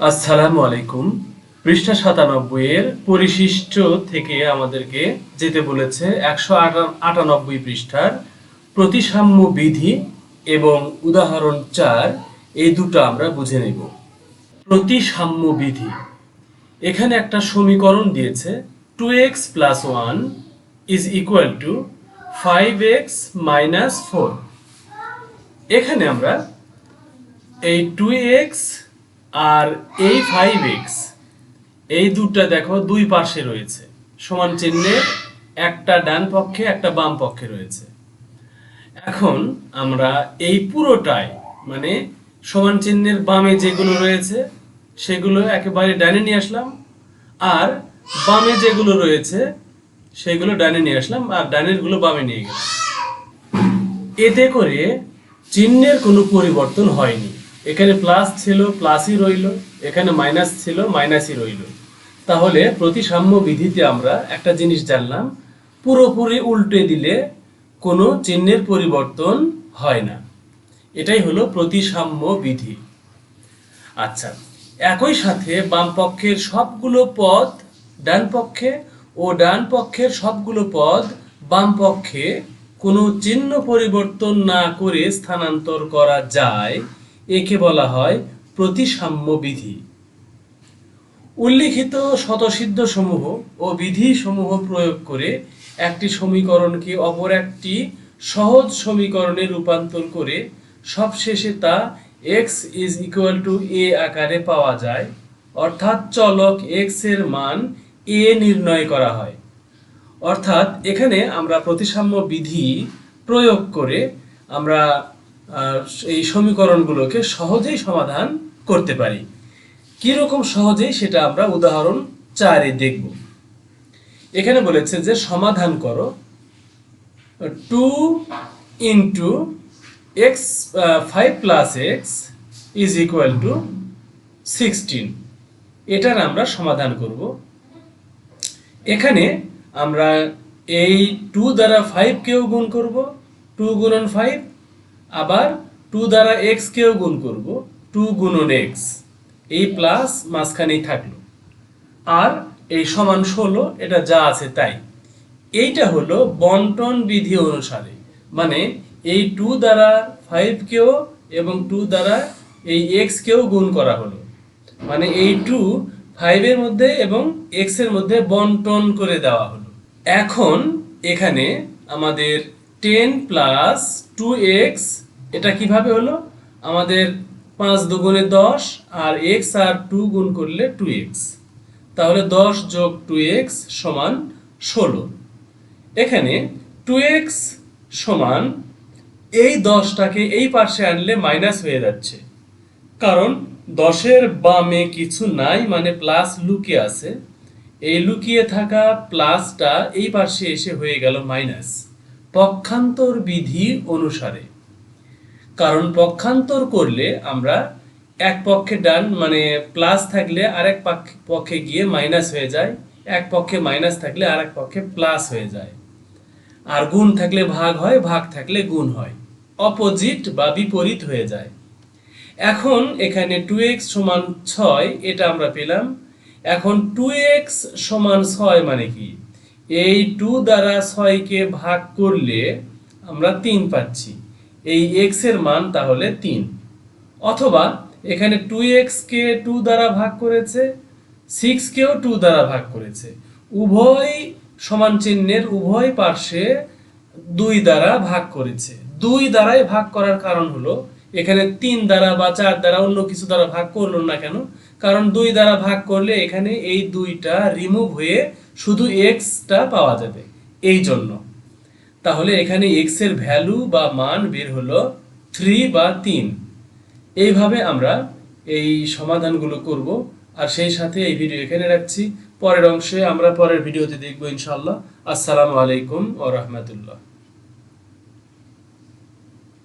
আসসালামু আলাইকুম। পৃষ্ঠা সাতানব্বই এর পরিশিষ্ট থেকে আমাদেরকে যেতে বলেছে একশো আটানব্বই পৃষ্ঠার প্রতিসাম্য বিধি এবং উদাহরণ চার। এই দুটো আমরা বুঝে নেব। প্রতিসাম্য বিধি। এখানে একটা সমীকরণ দিয়েছে two x plus one is equal to five x minus four এখানে আমরা এই টু এক্স আর এই ফাইভ এক্স এই দুটা দেখো দুই পাশে রয়েছে। সমান চিহ্নের একটা ডান পক্ষে, একটা বাম পক্ষে রয়েছে। এখন আমরা এই পুরোটাই মানে সমান চিহ্নের বামে যেগুলো রয়েছে, সেগুলো একেবারে ডানে নিয়ে আসলাম। আর বামে যেগুলো রয়েছে, সেগুলো ডানে নিয়ে আসলাম আর ডানেরগুলো বামে নিয়ে গেলাম। এতে করে চিহ্নের কোনো পরিবর্তন হয়নি। এখানে প্লাস ছিল প্লাসই রইল, এখানে মাইনাস ছিল মাইনাসই রইল। তাহলে প্রতিসাম্য বিধিতে আমরা একটা জিনিস জানলাম, পুরোপুরি উল্টে দিলে কোনো চিহ্নের পরিবর্তন হয় না। এটাই হলো প্রতিসাম্য বিধি। আচ্ছা একই সাথে বাম পক্ষের সবগুলো পদ ডান পক্ষে ও ডান পক্ষের সবগুলো পদ বাম পক্ষে কোনো চিহ্ন পরিবর্তন না করে স্থানান্তর করা যায়। একে বলা হয় প্রতিসাম্য বিধি। উল্লিখিত শতসিদ্ধ সমূহ ও বিধি সমূহ প্রয়োগ করে একটি সমীকরণকে অপর একটি সহজ সমীকরণে রূপান্তর করে সবশেষে তা x is equal to a আকারে পাওয়া যায়, অর্থাৎ চলক এক্সের মান এ নির্ণয় করা হয়। অর্থাৎ এখানে আমরা প্রতিসাম্য বিধি প্রয়োগ করে আমরা এই সমীকরণগুলোকে সহজেই সমাধান করতে পারি। কীরকম সহজেই সেটা আমরা উদাহরণ চারে দেখব। এখানে বলেছে যে সমাধান করো, two into x five plus x is equal to sixteen. এটার আমরা সমাধান করব। এখানে আমরা এই টু দ্বারা ফাইভকেও গুণ করব, টু গুণন ফাইভ আবার টু দ্বারা এক্স কেও গুণ করব টু গুণন এক্স এই প্লাস মাঝখানেই থাকল। আর এই সমান ষোলো, এটা যা আছে তাই। এইটা হলো বন্টন বিধি অনুসারে। মানে এই টু দ্বারা ফাইভকেও এবং টু দ্বারা এই এক্স কেও গুণ করা হলো। মানে এই টু ফাইভের মধ্যে এবং এক্সের মধ্যে বন্টন করে দেওয়া হলো। এখন এখানে আমাদের টেন প্লাস টু এক্স, এটা কীভাবে হলো? আমাদের পাঁচ দুগুণে দশ আর এক্স আর টু গুণ করলে টু এক্স। তাহলে দশ যোগ টু এক্স সমান ষোলো। এখানে টু এক্স সমান এই দশটাকে এই পাশে আনলে মাইনাস হয়ে যাচ্ছে। কারণ দশের বামে কিছু নাই মানে প্লাস লুকিয়ে আছে। এই লুকিয়ে থাকা প্লাসটা এই পাশে এসে হয়ে গেল মাইনাস। পক্ষান্তর বিধি অনুসারে। কারণ পক্ষান্তর করলে আমরা এক পক্ষে ডান মানে প্লাস থাকলে আরেক পক্ষ- গিয়ে মাইনাস হয়ে যায়, এক পক্ষে মাইনাস থাকলে আরেক পক্ষে প্লাস হয়ে যায়। আর গুণ থাকলে ভাগ হয়, ভাগ থাকলে গুণ হয়। অপোজিট বা বিপরীত হয়ে যায়। এখন এখানে টু এক্স সমান ছয়, এটা আমরা পেলাম। এখন টু এক্স সমান ছয় মানে কি? এই টু দ্বারা ছয়কে ভাগ করলে আমরা তিন পাচ্ছি। এই এক্সের মান তাহলে তিন। অথবা এখানে টু এক্স কে টু দ্বারা ভাগ করেছে সিক্স কেও টু দ্বারা ভাগ করেছে। উভয় সমান চিহ্নের উভয় পার্শ্বে দুই দ্বারা ভাগ করেছে। দুই দ্বারাই ভাগ করার কারণ হলো এখানে তিন দ্বারা বা চার দ্বারা অন্য কিছু দ্বারা ভাগ করল না কেন? কারণ দুই দ্বারা ভাগ করলে এখানে এই দুইটা রিমুভ হয়ে শুধু এক্সটা পাওয়া যাবে। এই জন্য। তাহলে এখানে এক্সের ভ্যালু বা মান বের হলো থ্রি বা তিন। এইভাবে আমরা এই সমাধানগুলো করব। আর সেই সাথে এই ভিডিও এখানে রাখছি। পরের অংশে আমরা পরের ভিডিওতে দেখব ইনশাল্লাহ আসসালামু আলাইকুম ও রহমতুল্লাহ।